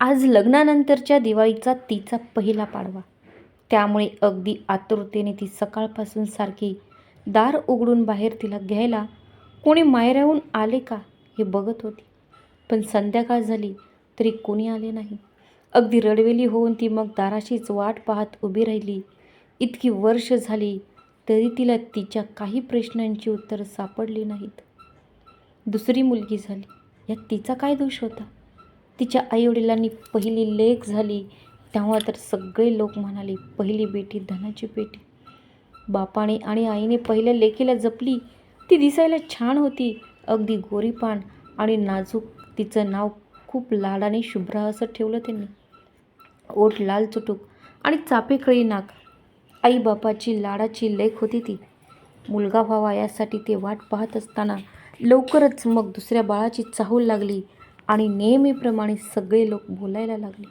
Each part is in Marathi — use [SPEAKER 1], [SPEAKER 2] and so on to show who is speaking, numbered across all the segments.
[SPEAKER 1] आज लग्नानंतरच्या दिवाळीचा तिचा पहिला पाडवा. त्यामुळे अगदी आतुरतेने ती सकाळपासून सारखी दार उघडून बाहेर तिला घ्यायला कोणी मायऱ्याहून आले का हे बघत होती. पण संध्याकाळ झाली तरी कोणी आले नाही. अगदी रडवेली होऊन ती मग दाराशीच वाट पाहत उभी राहिली. इतकी वर्ष झाली तरी तिला तिच्या काही प्रश्नांची उत्तरं सापडली नाहीत. दुसरी मुलगी झाली. यात तिचा काय दोष होता? तिच्या आईवडिलांनी पहिली लेख झाली. तेव्हा तर सगळे लोक म्हणाले पहिली बेटी धनाची बेटी. बापाने आणि आईने पहिल्या लेखीला जपली. ती दिसायला छान होती अगदी गोरीपान आणि नाजूक. तिचं नाव खूप लाडाने शुभ्रा असं ठेवलं त्यांनी. ओठ लाल चुटूक आणि चापेकळी नाक. आई बापाची लाडाची लेख होती ती. मुलगा व्हावा यासाठी ते वाट पाहत असताना लवकरच मग दुसऱ्या बाळाची चाहूल लागली. आणि नेहमीप्रमाणे सगळे लोक बोलायला लागले.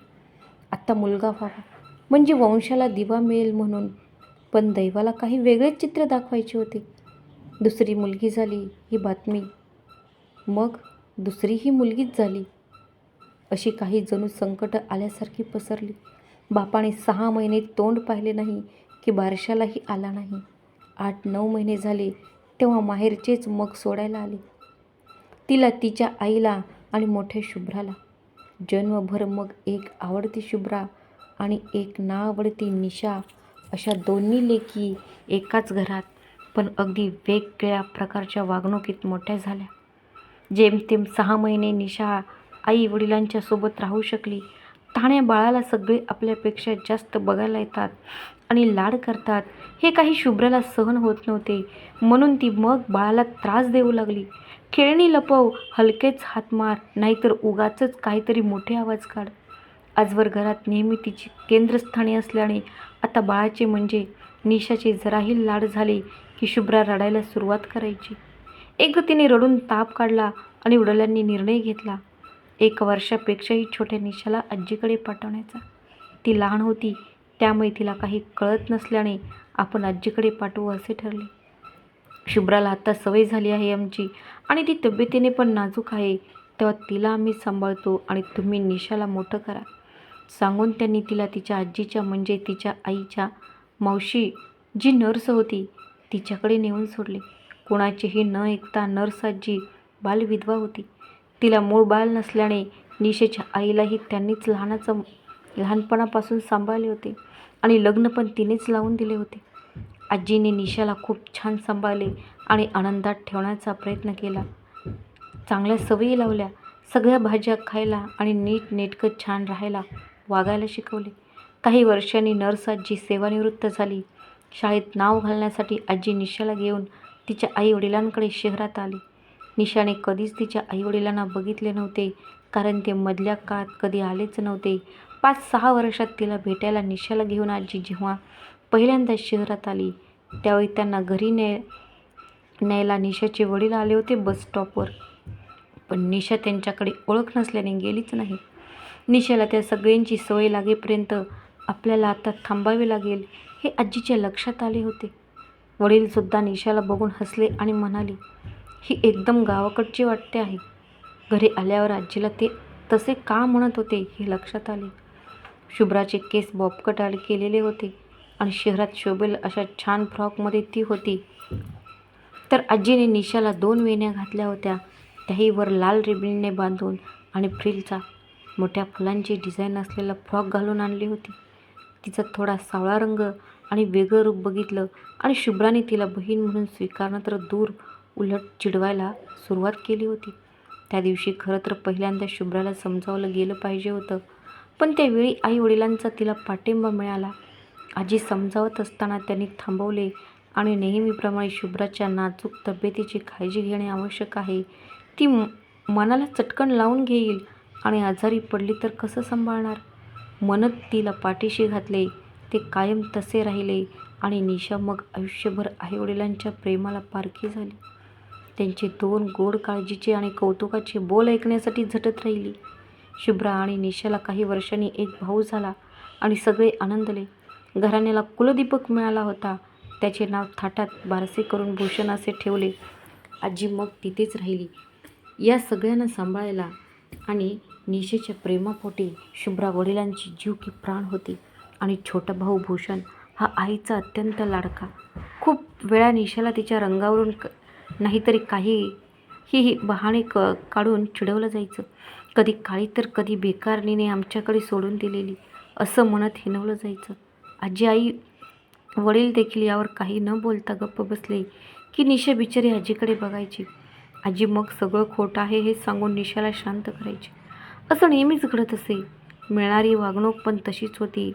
[SPEAKER 1] आत्ता मुलगा व्हावा. म्हणजे वंशाला दिवा मिळेल म्हणून. पण दैवाला काही वेगळेच चित्र दाखवायचे होते. दुसरी मुलगी झाली ही बातमी. मग दुसरी ही मुलगीच झाली. अशी काही जणू संकट आल्यासारखी पसरली. बापाने सहा महिने तोंड पाहिले नाही की बारशालाही आला नाही. आठ नऊ महिने झाले तेव्हा माहेरचेच मग सोडायला आले. तिला तिच्या आईला आणि मोठ्या शुभ्राला. जन्मभर मग एक आवडती शुभ्रा आणि एक ना आवडती निशा अशा दोन्ही लेकी एकाच घरात पण अगदी वेगवेगळ्या प्रकारच्या वागणुकीत मोठ्या झाल्या. जेमतेम सहा महिने निशा आई वडिलांच्या सोबत राहू शकली ताण्या बाळाला सगळे आपल्यापेक्षा जास्त बघायला येतात आणि लाड करतात. हे काही शुभ्राला सहन होत नव्हते म्हणून ती मग बाळाला त्रास देऊ लागली. खेळणी लपव हलकेच हात मार नाहीतर उगाचच काहीतरी मोठे आवाज काढ. आजवर घरात नेहमी तिची केंद्रस्थानी असल्याने आता बाळाचे म्हणजे निशाचे जराही लाड झाले की शुभ्रा रडायला सुरुवात करायची. एक तिने रडून ताप काढला आणि वडिलांनी निर्णय घेतला. एक वर्षापेक्षाही छोट्या निशाला आजीकडे पाठवण्याचा. ती लहान होती त्यामुळे तिला काही कळत नसल्याने आपण आजीकडे पाठवू असे ठरले. शुभ्राला आता सवय झाली आहे आमची आणि ती तब्येतीने पण नाजूक आहे. तेव्हा तिला आम्ही सांभाळतो आणि तुम्ही निशाला मोठं करा. सांगून त्यांनी तिला तिच्या आजीच्या म्हणजे तिच्या आईच्या मावशी जी नर्स होती तिच्याकडे नेऊन सोडले. कोणाचेही न ऐकता नर्स आजी बालविधवा होती. तिला मूळ बाल नसल्याने निशेच्या आईलाही त्यांनीच लहानाचं लहानपणापासून सांभाळले होते आणि लग्न पण तिनेच लावून दिले होते. आजीने निशाला खूप छान सांभाळले आणि आनंदात ठेवण्याचा प्रयत्न केला. चांगल्या सवयी लावल्या सगळ्या भाज्या खायला आणि नीट नेटकं छान राहायला वागायला शिकवले. काही वर्षांनी नर्स आजी सेवानिवृत्त झाली. शाळेत नाव घालण्यासाठी आजी निशाला घेऊन तिच्या आईवडिलांकडे शहरात आली. निशाने कधीच तिच्या आईवडिलांना बघितले नव्हते कारण ते मधल्या काळात कधी आलेच नव्हते. पाच सहा वर्षात तिला भेटायला निशाला घेऊन आजी जेव्हा पहिल्यांदा शहरात आली. त्यावेळी त्यांना घरी ने न्यायला निशाचे वडील आले होते बस स्टॉपवर. पण निशा त्यांच्याकडे ओळख नसल्याने गेलीच नाही. निशाला त्या सगळ्यांची सवय लागेपर्यंत आपल्याला आता थांबावे लागेल हे आजीच्या लक्षात आले होते. वडीलसुद्धा निशाला बघून हसले आणि म्हणाले ही एकदम गावाकडची वाटते आहे. घरी आल्यावर आजीला ते तसे का म्हणत होते हे लक्षात आले. शुभ्राचे केस बॉबकट आले केलेले होते. आणि शहरात शोभेल अशा छान फ्रॉकमध्ये ती होती. तर आजीने निशाला दोन वेण्या घातल्या होत्या. त्याही वर लाल रिबीनने बांधून आणि फ्रिलचा मोठ्या फुलांची डिझाईन असलेला फ्रॉक घालून आणली होती. तिचा थोडा सावळा रंग आणि वेगळं रूप बघितलं आणि शुभ्राने तिला बहीण म्हणून स्वीकारणं तर दूर उलट चिडवायला सुरुवात केली होती. त्या दिवशी खरं तर पहिल्यांदा शुभ्राला समजावलं गेलं पाहिजे होतं. पण त्यावेळी आई वडिलांचा तिला पाठिंबा मिळाला. आजी समजावत असताना त्यांनी थांबवले आणि नेहमीप्रमाणे शुभ्राच्या नाजूक तब्येतीची काळजी घेणे आवश्यक आहे. ती मनाला चटकन लावून घेईल आणि आजारी पडली तर कसं सांभाळणार? मनत तिला पाठीशी घातले. ते कायम तसे राहिले आणि निशा मग आयुष्यभर आईवडिलांच्या प्रेमाला पारखी झाली. त्यांचे दोन गोड काळजीचे आणि कौतुकाचे बोल ऐकण्यासाठी झटत राहिली. शुभ्रा आणि निशाला काही वर्षांनी एक भाऊ झाला आणि सगळे आनंदले. घराण्याला कुलदीपक मिळाला होता. त्याचे नाव थाटात बारसे करून भूषण असे ठेवले. आजी मग तिथेच राहिली. या सगळ्यांना सांभाळायला आणि निशेच्या प्रेमापोटी शुभ्रा वडिलांची जीव की प्राण होती. आणि छोटा भाऊ भूषण हा आईचा अत्यंत लाडका. खूप वेळा निशाला तिच्या रंगावरून क नाहीतरी काही ही ही बहाणे क काढून चिडवलं जायचं. कधी काळी तर कधी बेकारनीने आमच्याकडे सोडून दिलेली असं म्हणत हिनवलं जायचं. आजी आई वडील देखील यावर काही न बोलता गप्प बसले की निशा बिचारी आजीकडे बघायची. आजी मग सगळं खोटं आहे हे सांगून निशाला शांत करायची. असं नेहमीच घडत असे. मिळणारी वागणूक पण तशीच होती.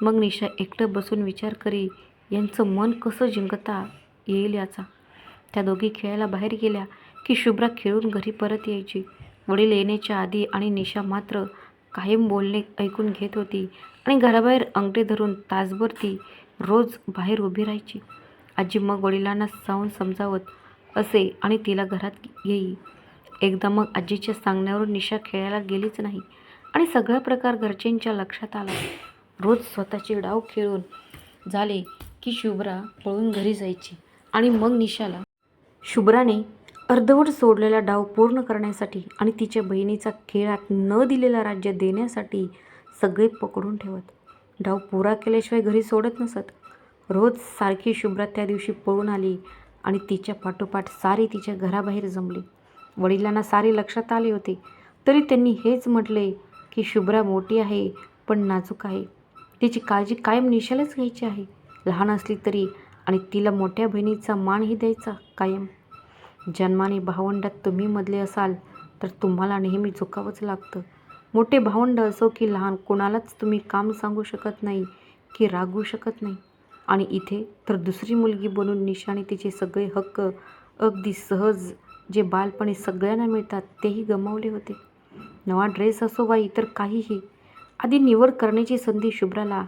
[SPEAKER 1] मग निशा एकटं बसून विचार करी यांचं मन कसं जिंकता येईल याचा? त्या दोघी खेळायला बाहेर गेल्या की शुभ्रा खेळून घरी परत यायची. वडील येण्याच्या आधी आणि निशा मात्र कायम बोलणे ऐकून घेत होती. आणि घराबाहेर अंगठे धरून तासभर ती रोज बाहेर उभी राहायची. आजी मग वडिलांना सावून समजावत असे आणि तिला घरात येई. एकदा मग आजीच्या सांगण्यावरून निशा खेळायला गेलीच नाही आणि सगळा प्रकार घरच्यांच्या लक्षात आला. रोज स्वतःचे डाव खेळून झाले की शुभ्रा पळून घरी जायची आणि मग निशाला. शुभ्राने अर्धवट सोडलेला डाव पूर्ण करण्यासाठी आणि तिच्या बहिणीचा खेळात न दिलेला राज्य देण्यासाठी सगळे पकडून ठेवत. डाव पुरा केल्याशिवाय घरी सोडत नसत. रोज सारखी शुभ्रा त्या दिवशी पळून आली आणि तिच्या पाठोपाठ सारी तिच्या घराबाहेर जमली. वडिलांना सारे लक्षात आले होते. तरी त्यांनी हेच म्हटले की शुभ्रा मोठी आहे पण नाजूक आहे. तिची काळजी कायम निशालाच घ्यायची आहे. लहान असली तरी आणि तिला मोठ्या बहिणीचा मानही द्यायचा कायम. जन्माने भावंडात तुम्ही मधले असाल तर तुम्हाला नेहमी झुकावंच लागतं. मोठे भावंड असो की लहान कोणालाच तुम्ही काम सांगू शकत नाही की रागवू शकत नाही. आणि इथे तर दुसरी मुलगी बनून निशाने तिचे सगळे हक्क अगदी सहज जे बालपणी सगळ्यांना मिळतात तेही गमावले होते. नवा ड्रेस असो वा इतर काहीही आधी निवड करण्याची संधी शुभ्राला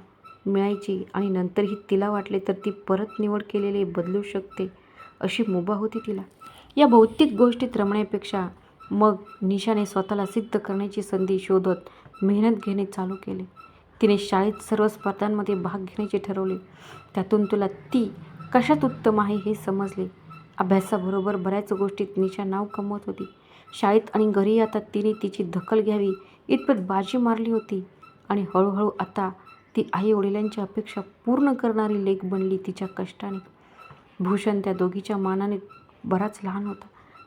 [SPEAKER 1] मिळायची आणि नंतरही तिला वाटले तर ती परत निवड केलेले बदलू शकते अशी मुभा होती तिला. या भौतिक गोष्टीत रमण्यापेक्षा मग निशाने स्वतःला सिद्ध करण्याची संधी शोधत मेहनत घेणे चालू केले. तिने शाळेत सर्व स्पर्धांमध्ये भाग घेण्याचे ठरवले. त्यातून तुला ती कशात उत्तम आहे हे समजले. अभ्यासाबरोबर बऱ्याच गोष्टीत निशा नाव कमवत होती. शाळेत आणि घरी आता तिने तिची दखल घ्यावी इतपत बाजी मारली होती आणि हळूहळू आता ती आई वडिलांची अपेक्षा पूर्ण करणारी लेख बनली तिच्या कष्टाने. भूषण त्या दोघीच्या मानाने बराच लहान होता.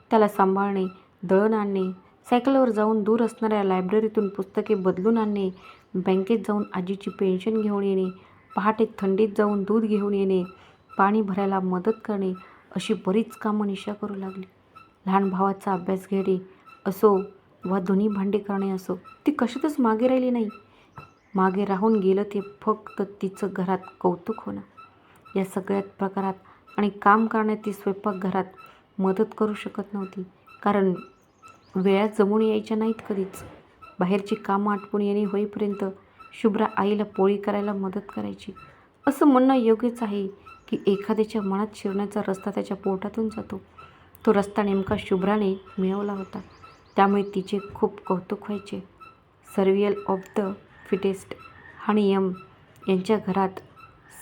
[SPEAKER 1] त्याला सांभाळणे दळण आणणे सायकलवर जाऊन दूर असणाऱ्या लायब्ररीतून पुस्तके बदलून आणणे बँकेत जाऊन आजीची पेन्शन घेऊन येणे पहाटे थंडीत जाऊन दूध घेऊन येणे पाणी भरायला मदत करणे अशी बरीच कामं निशा करू लागली. लहान भावाचा अभ्यास घेणे असो वा दोन्ही भांडे करणे असो ती कशातच मागे राहिली नाही. मागे राहून गेलं ते फक्त तिचं घरात कौतुक होणं. या सगळ्यात प्रकारात आणि काम करण्यात ती स्वयंपाकघरात मदत करू शकत नव्हती कारण वेळा जमून यायच्या नाहीत कधीच. बाहेरची कामं आटपून येणे होईपर्यंत शुभ्रा आईला पोळी करायला मदत करायची. असं म्हणणं योग्यच आहे की एखाद्याच्या मनात शिरण्याचा रस्ता त्याच्या पोटातून जातो. तो रस्ता नेमका शुभ्राने मिळवला होता. त्यामुळे तिचे खूप कौतुक व्हायचे. सर्वियल ऑफ द फिटेस्ट हा नियम यांच्या घरात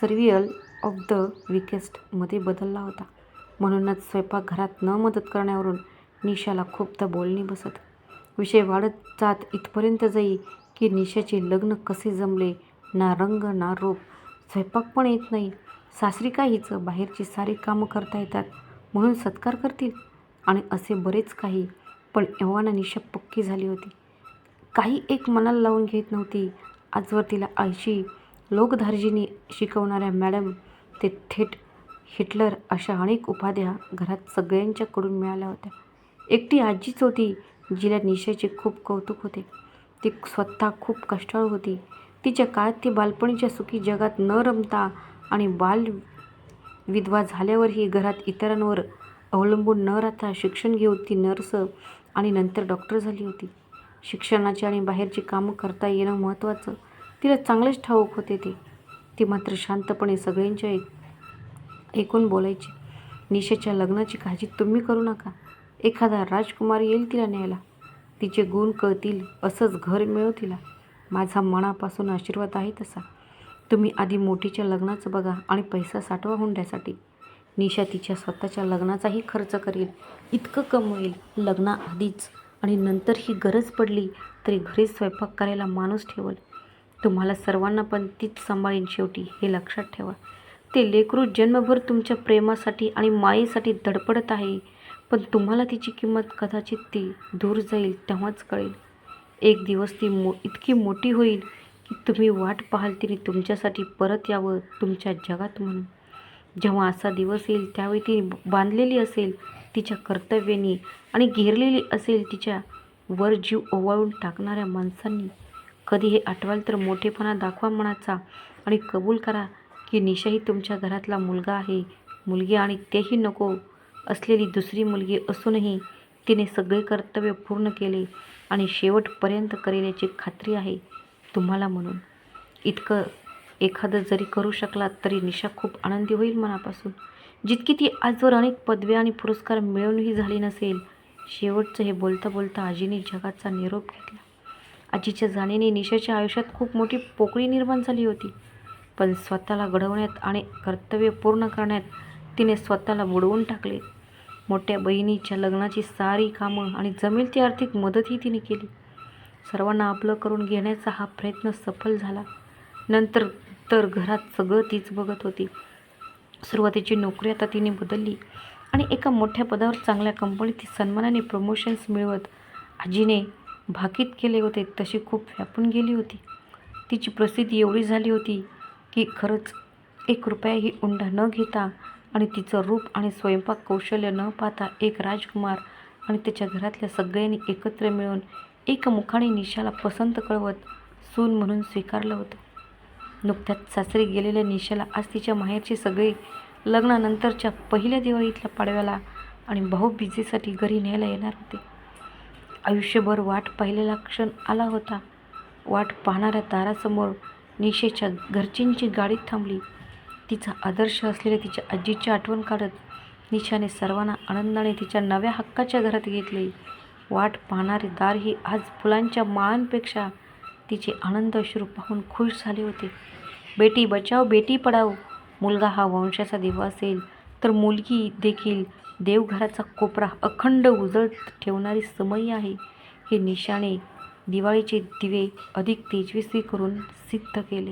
[SPEAKER 1] सर्वियल ऑफ द विकेस्टमध्ये बदलला होता. म्हणूनच स्वयंपाकघरात न मदत करण्यावरून निशाला खूपदा बोलणी बसत. विषय वाढत जात इथपर्यंत जाई की निशाचे लग्न कसे जमले ना रंग ना रूप स्वयंपाक पण येत नाही. सासरी का हिचं बाहेरची सारी कामं करता येतात. म्हणून सत्कार करतील. आणि असे बरेच काही पण एव्हाना निशा पक्की झाली होती. काही एक मनाला लावून घेत नव्हती. आजवर तिला आयशी लोकधार्जिनी शिकवणाऱ्या मॅडम ते थेट हिटलर अशा अनेक उपाध्या घरात सगळ्यांच्याकडून मिळाल्या होत्या. एकटी आजीच होती जिला निशाचे खूप कौतुक होते. ती स्वतः खूप कष्टाळू होती. तिच्या काळात ती बालपणीच्या सुखी जगात न रमता आणि बाल विधवा झाल्यावरही घरात इतरांवर अवलंबून न राहता शिक्षण घेऊन ती नर्स आणि नंतर डॉक्टर झाली होती. शिक्षणाची आणि बाहेरची कामं करता येणं महत्त्वाचं. तिला चांगलेच ठाऊक होते ते. ती मात्र शांतपणे सगळ्यांच्या ऐक ऐकून बोलायची. निशेच्या लग्नाची काळजी तुम्ही करू नका. एखादा राजकुमार येईल तिला न्यायला. तिचे गुण कळतील असंच घर मिळव तिला. माझा मनापासून आशीर्वाद आहे तसा. तुम्ही आधी मोठीच्या लग्नाचं बघा आणि पैसा साठवा हुंड्यासाठी. निशा तिच्या स्वतःच्या लग्नाचाही खर्च करेल. इतकं कमवेल लग्नाआधीच. आणि नंतर ही गरज पडली तरी घरी स्वयंपाक करायला माणूस ठेवल. तुम्हाला सर्वांना पण तीच सांभाळीन शेवटी हे लक्षात ठेवा. ते लेकरू जन्मभर तुमच्या प्रेमासाठी आणि मायेसाठी धडपडत आहे. पण तुम्हाला तिची किंमत कदाचित ती दूर जाईल तेव्हाच कळेल. एक दिवस ती मो इतकी मोठी होईल की तुम्ही वाट पाहाल तिने तुमच्यासाठी परत यावं तुमच्या जगात म्हणून. जेव्हा असा दिवस येईल त्यावेळी ती बांधलेली असेल तिच्या कर्तव्याने आणि घेरलेली असेल तिच्या वर जीव ओवाळून टाकणाऱ्या माणसांनी. कधी हे आठवाल तर मोठेपणा दाखवा मनाचा आणि कबूल करा की निशाही तुमच्या घरातला मुलगा आहे. मुलगी आणि तेही नको. असलेली दुसरी मुलगी असूनही तिने सगळे कर्तव्य पूर्ण केले आणि शेवटपर्यंत करेल याची खात्री आहे तुम्हाला म्हणून. इतकं एखादं जरी करू शकलात तरी निशा खूप आनंदी होईल मनापासून. जितकी ती आजवर अनेक पदव्या आणि पुरस्कार मिळवूनही झाली नसेल शेवटचं हे बोलता बोलता आजीने जगाचा निरोप घेतला. आजीच्या जाणीने निशाच्या आयुष्यात खूप मोठी पोकळी निर्माण झाली होती. पण स्वतःला घडवण्यात आणि कर्तव्य पूर्ण करण्यात तिने स्वतःला बुडवून टाकले. मोठ्या बहिणीच्या लग्नाची सारी कामं आणि जमेल ती आर्थिक मदतही तिने केली. सर्वांना आपलं करून घेण्याचा हा प्रयत्न सफल झाला. नंतर तर घरात सगळं तीच बघत होती. सुरुवातीची नोकरी आता तिने बदलली आणि एका मोठ्या पदावर चांगल्या कंपनीत ती सन्मानाने प्रमोशन्स मिळवत आजीने भाकीत केले होते तशी खूप व्यापून गेली होती. तिची प्रसिद्धी एवढी झाली होती की खरंच एक रुपयाही उंडा न घेता आणि तिचं रूप आणि स्वयंपाक कौशल्य न पाहता एक राजकुमार आणि त्याच्या घरातल्या सगळ्यांनी एकत्र मिळून एकमुखाने निशाला पसंत कळवत सून म्हणून स्वीकारलं होतं. नुकत्याच सासरी गेलेल्या निशाला आज तिच्या माहेरचे सगळे लग्नानंतरच्या पहिल्या दिवाळीतल्या पाडव्याला आणि भाऊबीजेसाठी घरी न्यायला येणार होते. आयुष्यभर वाट पाहिलेला क्षण आला होता. वाट पाहणाऱ्या दारासमोर निशेच्या घरचींची गाडी थांबली. तिचा आदर्श असलेल्या तिच्या आजीची आठवण काढत निशाने सर्वांना आनंदाने तिच्या नव्या हक्काच्या घरात घेतले. वाट पाहणारे दार ही आज फुलांच्या माळांपेक्षा तिचे आनंद अश्रू पाहून खुश झाले होते. बेटी बचाव बेटी पडाव मुलगा हा वंशाचा दिवा असेल तर मुलगी देखील देवघराचा कोपरा अखंड उजळत ठेवणारी समयी आहे हे निशाने दिवाळीचे दिवे अधिक तेजस्वी करून सिद्ध केले.